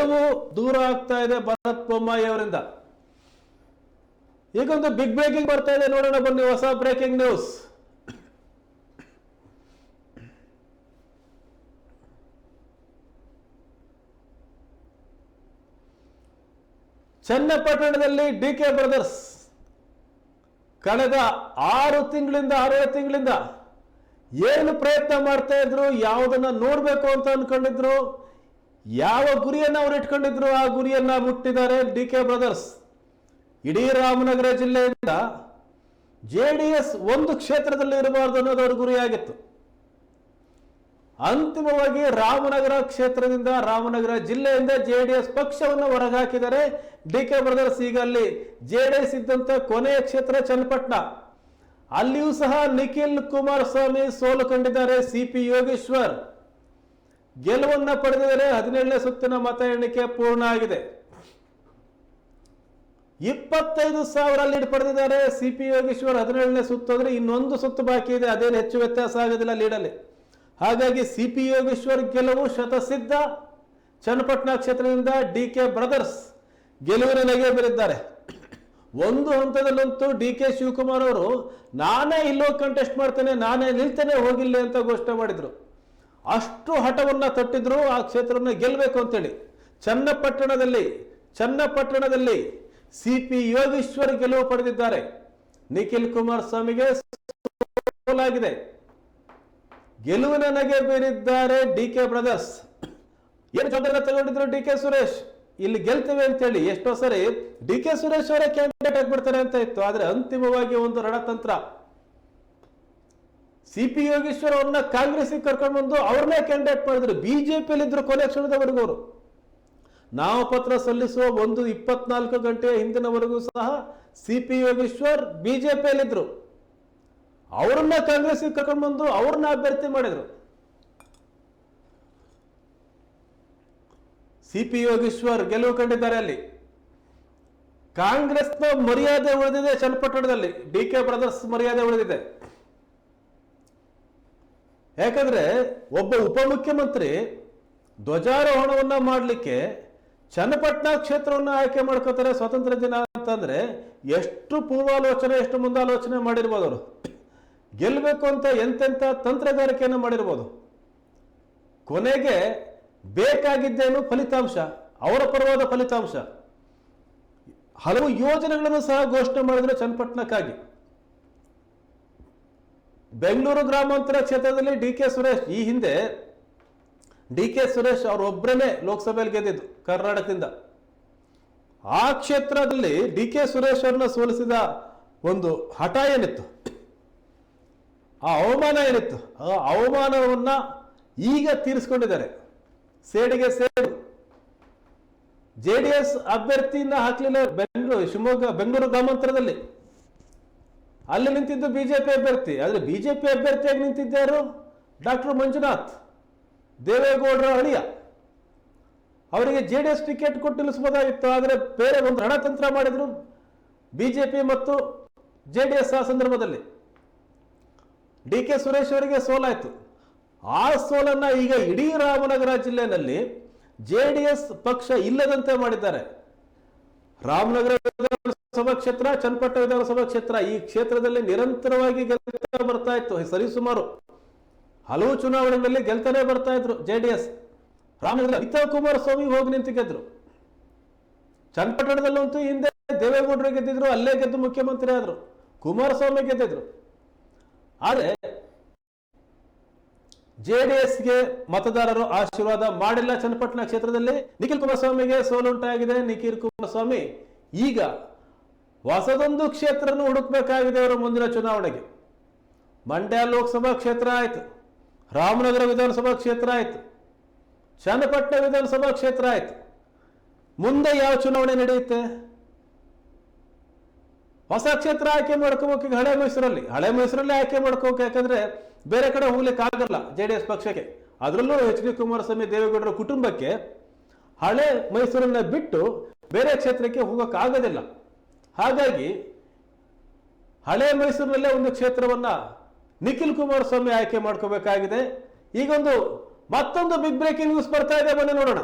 ಗೆಲುವು ದೂರ ಆಗ್ತಾ ಇದೆ ಭರತ್ ಬೊಮ್ಮಾಯಿ ಅವರಿಂದ. ಈಗೊಂದು ಬಿಗ್ ಬ್ರೇಕಿಂಗ್ ಬರ್ತಾ ಇದೆ, ನೋಡೋಣ ಬನ್ನಿ ಹೊಸ ಬ್ರೇಕಿಂಗ್ ನ್ಯೂಸ್ ಚನ್ನಪಟ್ಟಣದಲ್ಲಿ ಡಿ ಕೆ ಬ್ರದರ್ಸ್ ಕಳೆದ ಆರು ತಿಂಗಳಿಂದ ಆರೇಳು ತಿಂಗಳಿಂದ ಏನು ಪ್ರಯತ್ನ ಮಾಡ್ತಾ ಇದ್ರು, ಯಾವುದನ್ನ ನೋಡ್ಬೇಕು ಅಂತ ಅನ್ಕೊಂಡಿದ್ರು ಯಾವ ಗುರಿಯನ್ನ ಅವರು ಇಟ್ಕೊಂಡಿದ್ರು ಆ ಗುರಿಯನ್ನ ಮುಟ್ಟಿದ್ದಾರೆ ಡಿ ಕೆ ಬ್ರದರ್ಸ್. ಇಡೀ ರಾಮನಗರ ಜಿಲ್ಲೆಯಿಂದ ಜೆ ಒಂದು ಕ್ಷೇತ್ರದಲ್ಲಿ ಇರಬಾರ್ದು ಅನ್ನೋದು ಅವ್ರ ಗುರಿಯಾಗಿತ್ತು. ಅಂತಿಮವಾಗಿ ರಾಮನಗರ ಕ್ಷೇತ್ರದಿಂದ ರಾಮನಗರ ಜಿಲ್ಲೆಯಿಂದ ಜೆ ಡಿ ಎಸ್ ಪಕ್ಷವನ್ನು ಹೊರಗಾಕಿದರೆ ಡಿ ಕೆ ಬ್ರದರ್ಸ್ ಈಗ ಅಲ್ಲಿ ಜೆ ಡಿ ಎಸ್ ಇದ್ದಂತ ಕೊನೆಯ ಕ್ಷೇತ್ರ ಚನ್ನಪಟ್ಟಣ. ಅಲ್ಲಿಯೂ ಸಹ ನಿಖಿಲ್ ಕುಮಾರಸ್ವಾಮಿ ಸೋಲು ಕಂಡಿದ್ದಾರೆ ಸಿ ಪಿ ಯೋಗೇಶ್ವರ್. ಗೆಲುವನ್ನ ಪಡೆದಿದ್ದಾರೆ ಹದಿನೇಳನೇ ಸುತ್ತಿನ ಮತ ಎಣಿಕೆ ಪೂರ್ಣ ಆಗಿದೆ. ಇಪ್ಪತ್ತೈದು ಸಾವಿರ ಲೀಡ್ ಪಡೆದಿದ್ದಾರೆ. ಸಿ ಪಿ ಯೋಗೇಶ್ವರ್ ಹದಿನೇಳನೇ ಸುತ್ತು ಅಂದ್ರೆ ಇನ್ನೊಂದು ಸುತ್ತು ಬಾಕಿ ಇದೆ. ಅದೇನು ಹೆಚ್ಚು ವ್ಯತ್ಯಾಸ ಆಗೋದಿಲ್ಲ ಲೀಡಲ್ಲಿ. ಹಾಗಾಗಿ ಸಿ ಪಿ ಯೋಗೇಶ್ವರ್ ಗೆಲುವು ಶತಸಿದ್ಧ. ಚನ್ನಪಟ್ಟಣ ಕ್ಷೇತ್ರದಿಂದ ಡಿ ಕೆ ಬ್ರದರ್ಸ್ ಗೆಲುವಿನ ನಗೆ ಬೀರಿದ್ದಾರೆ. ಒಂದು ಹಂತದಲ್ಲಂತೂ ಡಿ ಕೆ ಶಿವಕುಮಾರ್ ಅವರು, ನಾನೇ ಇಲ್ಲೋ ಕಂಟೆಸ್ಟ್ ಮಾಡ್ತೇನೆ, ನಾನೇ ನಿಲ್ತೇನೆ, ಹೋಗಿಲ್ಲ ಅಂತ ಘೋಷಣೆ ಮಾಡಿದ್ರು. ಅಷ್ಟು ಹಠವನ್ನು ತಟ್ಟಿದ್ರು ಆ ಕ್ಷೇತ್ರವನ್ನು ಗೆಲ್ಲಬೇಕು ಅಂತೇಳಿ. ಚನ್ನಪಟ್ಟಣದಲ್ಲಿ ಚನ್ನಪಟ್ಟಣದಲ್ಲಿ ಸಿ ಪಿ ಯೋಗೇಶ್ವರ್ ಗೆಲುವು ಪಡೆದಿದ್ದಾರೆ. ನಿಖಿಲ್ ಕುಮಾರಸ್ವಾಮಿಗೆ ಸೋಲಾಗಿದೆ. ಗೆಲುವಿನ ನಗೆ ಬೀರಿದ್ದಾರೆ ಡಿ ಕೆ ಬ್ರದರ್ಸ್. ಏನು ಜವಾಬ್ದಾರಿ ತಗೊಂಡಿದ್ರು ಡಿ ಕೆ ಸುರೇಶ್? ಇಲ್ಲಿ ಗೆಲ್ತೇವೆ ಅಂತೇಳಿ. ಎಷ್ಟೋ ಸರಿ ಡಿ ಕೆ ಸುರೇಶ್ ಅವರೇ ಕ್ಯಾಂಡಿಡೇಟ್ ಆಗಿಬಿಡ್ತಾರೆ ಅಂತ ಇತ್ತು. ಆದ್ರೆ ಅಂತಿಮವಾಗಿ ಒಂದು ರಣತಂತ್ರ. ಸಿ ಪಿ ಯೋಗೇಶ್ವರ್ ಅವ್ರನ್ನ ಕಾಂಗ್ರೆಸ್ಗೆ ಕರ್ಕೊಂಡು ಬಂದು ಅವ್ರನ್ನೇ ಕ್ಯಾಂಡಿಡೇಟ್ ಮಾಡಿದ್ರು. ಬಿಜೆಪಿಯಲ್ಲಿ ಇದ್ರು ಕೊನೆ ಕ್ಷಣದವರೆಗೂ ಅವರು. ನಾಮಪತ್ರ ಸಲ್ಲಿಸುವ ಒಂದು ಇಪ್ಪತ್ನಾಲ್ಕು ಗಂಟೆಯ ಹಿಂದಿನವರೆಗೂ ಸಹ ಸಿ ಪಿ ಯೋಗೇಶ್ವರ್ ಬಿಜೆಪಿಯಲ್ಲಿದ್ರು. ಅವರನ್ನ ಕಾಂಗ್ರೆಸ್ಗೆ ಕರ್ಕೊಂಡು ಬಂದು ಅವ್ರನ್ನ ಅಭ್ಯರ್ಥಿ ಮಾಡಿದ್ರು. ಸಿ ಪಿ ಯೋಗೇಶ್ವರ್ ಗೆಲುವು ಕಂಡಿದ್ದಾರೆ ಅಲ್ಲಿ. ಕಾಂಗ್ರೆಸ್ನ ಮರ್ಯಾದೆ ಉಳಿದಿದೆ ಚನ್ನಪಟ್ಟಣದಲ್ಲಿ. ಡಿ ಕೆ ಬ್ರದರ್ಸ್ ಮರ್ಯಾದೆ ಉಳಿದಿದೆ. ಯಾಕಂದ್ರೆ ಒಬ್ಬ ಉಪಮುಖ್ಯಮಂತ್ರಿ ಧ್ವಜಾರೋಹಣವನ್ನ ಮಾಡಲಿಕ್ಕೆ ಚನ್ನಪಟ್ಟಣ ಕ್ಷೇತ್ರವನ್ನು ಆಯ್ಕೆ ಮಾಡ್ಕೋತಾರೆ ಸ್ವಾತಂತ್ರ್ಯ ದಿನ ಅಂತಂದ್ರೆ ಎಷ್ಟು ಪೂರ್ವಾಲೋಚನೆ, ಎಷ್ಟು ಮುಂದಾಲೋಚನೆ ಮಾಡಿರ್ಬೋದು ಅವರು. ಗೆಲ್ಲಬೇಕು ಅಂತ ಎಂತೆಂಥ ತಂತ್ರಗಾರಿಕೆಯನ್ನು ಮಾಡಿರ್ಬೋದು. ಕೊನೆಗೆ ಬೇಕಾಗಿದ್ದೇನು ಫಲಿತಾಂಶ, ಅವರ ಪರವಾದ ಫಲಿತಾಂಶ. ಹಲವು ಯೋಜನೆಗಳನ್ನು ಸಹ ಘೋಷಣೆ ಮಾಡಿದ್ರು ಚನ್ನಪಟ್ಟಣಕ್ಕಾಗಿ. ಬೆಂಗಳೂರು ಗ್ರಾಮಾಂತರ ಕ್ಷೇತ್ರದಲ್ಲಿ ಡಿ ಕೆ ಸುರೇಶ್ ಈ ಹಿಂದೆ ಡಿ ಕೆ ಸುರೇಶ್ ಅವರೊಬ್ಬರೇ ಲೋಕಸಭೆಯಲ್ಲಿ ಗೆದ್ದಿದ್ದು ಕರ್ನಾಟಕದಿಂದ. ಆ ಕ್ಷೇತ್ರದಲ್ಲಿ ಡಿ ಕೆ ಸುರೇಶ್ ಅವ್ರನ್ನ ಸೋಲಿಸಿದ ಒಂದು ಹಠ ಏನಿತ್ತು? ಆ ಅವಮಾನ ಏನಿತ್ತು? ಆ ಅವಮಾನವನ್ನ ಈಗ ತೀರಿಸ್ಕೊಂಡಿದ್ದಾರೆ. ಸೇಡಿಗೆ ಸೇಡು. ಜೆ ಡಿ ಎಸ್ ಅಭ್ಯರ್ಥಿಯಿಂದ ಹಾಕ್ಲಿಲ್ಲ ಬೆಂಗಳೂರು ಶಿವಮೊಗ್ಗ ಬೆಂಗಳೂರು ಗ್ರಾಮಾಂತರದಲ್ಲಿ. ಅಲ್ಲಿ ನಿಂತಿದ್ದು ಬಿಜೆಪಿ ಅಭ್ಯರ್ಥಿ. ಆದ್ರೆ ಬಿಜೆಪಿ ಅಭ್ಯರ್ಥಿಯಾಗಿ ನಿಂತಿದ್ದಾರು ಡಾಕ್ಟರ್ ಮಂಜುನಾಥ್, ದೇವೇಗೌಡರ ಅಳಿಯ. ಅವರಿಗೆ ಜೆ ಡಿ ಎಸ್ ಟಿಕೆಟ್ ಕೊಟ್ಟು ನಿಲ್ಲಿಸಬಹುದಾಗಿತ್ತು, ಆದರೆ ಬೇರೆ ಒಂದು ರಣತಂತ್ರ ಮಾಡಿದ್ರು ಬಿಜೆಪಿ ಮತ್ತು ಜೆ ಡಿ ಎಸ್ ಆ ಸಂದರ್ಭದಲ್ಲಿ. ಡಿ ಕೆ ಸುರೇಶ್ ಅವರಿಗೆ ಸೋಲಾಯಿತು. ಆ ಸೋಲನ್ನ ಈಗ ಇಡೀ ರಾಮನಗರ ಜಿಲ್ಲೆಯಲ್ಲಿ ಜೆ ಡಿ ಎಸ್ ಪಕ್ಷ ಇಲ್ಲದಂತೆ ಮಾಡಿದ್ದಾರೆ. ರಾಮನಗರ ವಿಧಾನಸಭಾ ಕ್ಷೇತ್ರ ಚನ್ನಪಟ್ಟ ವಿಧಾನಸಭಾ ಕ್ಷೇತ್ರ ಈ ಕ್ಷೇತ್ರದಲ್ಲಿ ನಿರಂತರವಾಗಿ ಗೆಲ್ತಾ ಬರ್ತಾ ಇತ್ತು. ಸರಿಸುಮಾರು ಹಲವು ಚುನಾವಣೆಗಳಲ್ಲಿ ಗೆಲ್ತಾನೆ ಬರ್ತಾ ಇದ್ರು J D S. Ramanagara Anita Kumaraswamy ಹೋಗಿ ನಿಂತು ಗೆದ್ರು. ಚನ್ನಪಟ್ಟಣದಲ್ಲಂತೂ ಹಿಂದೆ ದೇವೇಗೌಡರು ಗೆದ್ದಿದ್ರು, ಅಲ್ಲೇ ಗೆದ್ದು ಮುಖ್ಯಮಂತ್ರಿ ಆದ್ರು. ಕುಮಾರಸ್ವಾಮಿ ಗೆದ್ದಿದ್ರು. ಆದರೆ ಜೆ ಡಿ ಎಸ್ಗೆ ಮತದಾರರು ಆಶೀರ್ವಾದ ಮಾಡಿಲ್ಲ ಚನ್ನಪಟ್ಟಣ ಕ್ಷೇತ್ರದಲ್ಲಿ. ನಿಖಿಲ್ ಕುಮಾರಸ್ವಾಮಿಗೆ ಸೋಲುಂಟಾಗಿದೆ ನಿಖಿಲ್ ಕುಮಾರಸ್ವಾಮಿ ಈಗ ಹೊಸದೊಂದು ಕ್ಷೇತ್ರನೂ ಹುಡುಕ್ಬೇಕಾಗಿದೆ ಅವರ ಮುಂದಿನ ಚುನಾವಣೆಗೆ. ಮಂಡ್ಯ ಲೋಕಸಭಾ ಕ್ಷೇತ್ರ ಆಯಿತು. ರಾಮನಗರ ವಿಧಾನಸಭಾ ಕ್ಷೇತ್ರ ಆಯಿತು. ಚನ್ನಪಟ್ಟಣ ವಿಧಾನಸಭಾ ಕ್ಷೇತ್ರ ಆಯಿತು. ಮುಂದೆ ಯಾವ ಚುನಾವಣೆ ನಡೆಯುತ್ತೆ? ಹೊಸ ಕ್ಷೇತ್ರ ಆಯ್ಕೆ ಮಾಡ್ಕೋಬೇಕು ಈಗ ಹಳೆ ಮೈಸೂರಲ್ಲಿ. ಹಳೆ ಮೈಸೂರಲ್ಲಿ ಆಯ್ಕೆ ಮಾಡ್ಕೋಬೇಕು, ಯಾಕಂದ್ರೆ ಬೇರೆ ಕಡೆ ಹೋಗ್ಲಿಕ್ಕೆ ಆಗಲ್ಲ ಜೆ ಡಿ ಎಸ್ ಪಕ್ಷಕ್ಕೆ. ಅದರಲ್ಲೂ ಎಚ್ ಡಿ ಕುಮಾರಸ್ವಾಮಿ ದೇವೇಗೌಡರ ಕುಟುಂಬಕ್ಕೆ ಹಳೆ ಮೈಸೂರನ್ನ ಬಿಟ್ಟು ಬೇರೆ ಕ್ಷೇತ್ರಕ್ಕೆ ಹೋಗೋಕ್ಕಾಗೋದಿಲ್ಲ. ಹಾಗಾಗಿ ಹಳೆ ಮೈಸೂರಿನಲ್ಲೇ ಒಂದು ಕ್ಷೇತ್ರವನ್ನ ನಿಖಿಲ್ ಕುಮಾರಸ್ವಾಮಿ ಆಯ್ಕೆ ಮಾಡ್ಕೋಬೇಕಾಗಿದೆ. ಈಗೊಂದು ಮತ್ತೊಂದು ಬಿಗ್ ಬ್ರೇಕಿಂಗ್ ನ್ಯೂಸ್ ಬರ್ತಾ ಇದೆ, ಬನ್ನಿ ನೋಡೋಣ.